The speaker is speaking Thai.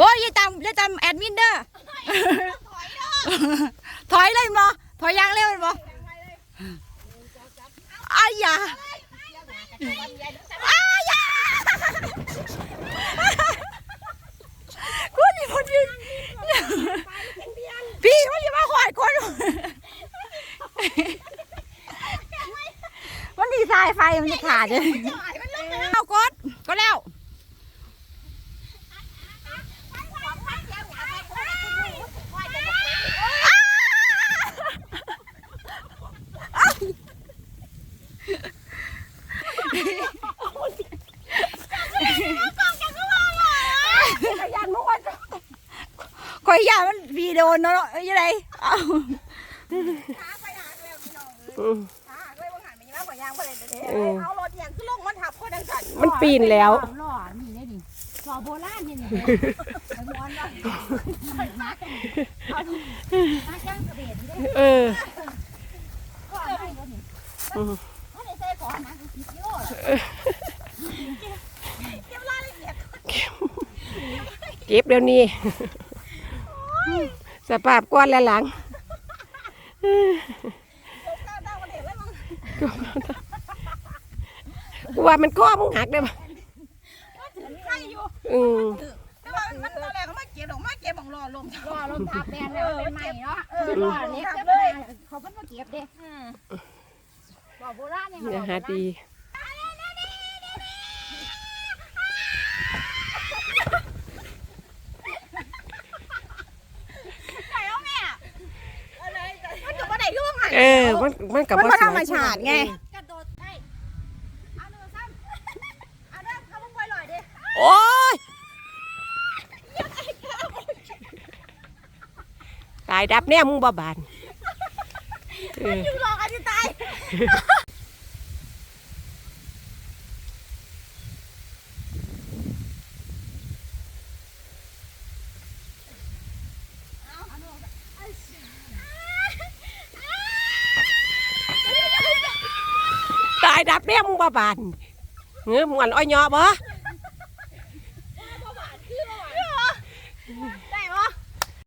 อจำแอดมินเด้อถอยเลยมอถอยยางเร็วเลยมออายาอายาคุณนี่คนยืนพี่มันจะมาขวาดคนมันดีสายไฟมันจะขาดเลยเอากดก็แล้ว ยันมุกวันคอยยามันวีโดนเนาะเอ้ยยังไงเอาไปหาแล้วพี่น้องเอ้ยหาเลยว่าหันไปยังไงบ่ยางบ่เลยเด้อเอารถอย่างคือลงมันทับคนดังสั่นมันปีนแล้วหล่อนี่ได้ดิหล่อโบราณนี่นี่ไอ้ม้วนว่านักเอาดินักย่างกระเบียดนี่ได้เออก่อนให้ก็นี่เขาได้ใส่ก่อนนะสิบกิโล เก็บเดี๋ยวนี้ สภาพก้อนและหลังก้าวตั้งมาเด็กแล้วมึงกูว่ามันก้อมึงหักได้ปะใครอยู่อืมแต่ว่ามันตอนแรกเขามาเก็บดอกมาเก็บบังรอลมหล่อลมทับแดนแล้วเป็นใหม่เนาะเออหล่อเล็กจะเลยเขาเป็นมาเก็บเด้หล่อโบราณยังเนื้อหาดี มันอยู่บ่ได้ อยู่ไงเออ มันมันกับมันว่ามาธรรมชาติไง กระโดดได้เอาหนึ่งซ้ำเอาเด้อเขาลงไปลอยเด้โอ้ยตายดับเนี่ยมึงบ่บานเอออยู่รอกันที่ตาย ตายดับเนี่ยมึงบ่บานเงื้อมวนอ้อยยอบ่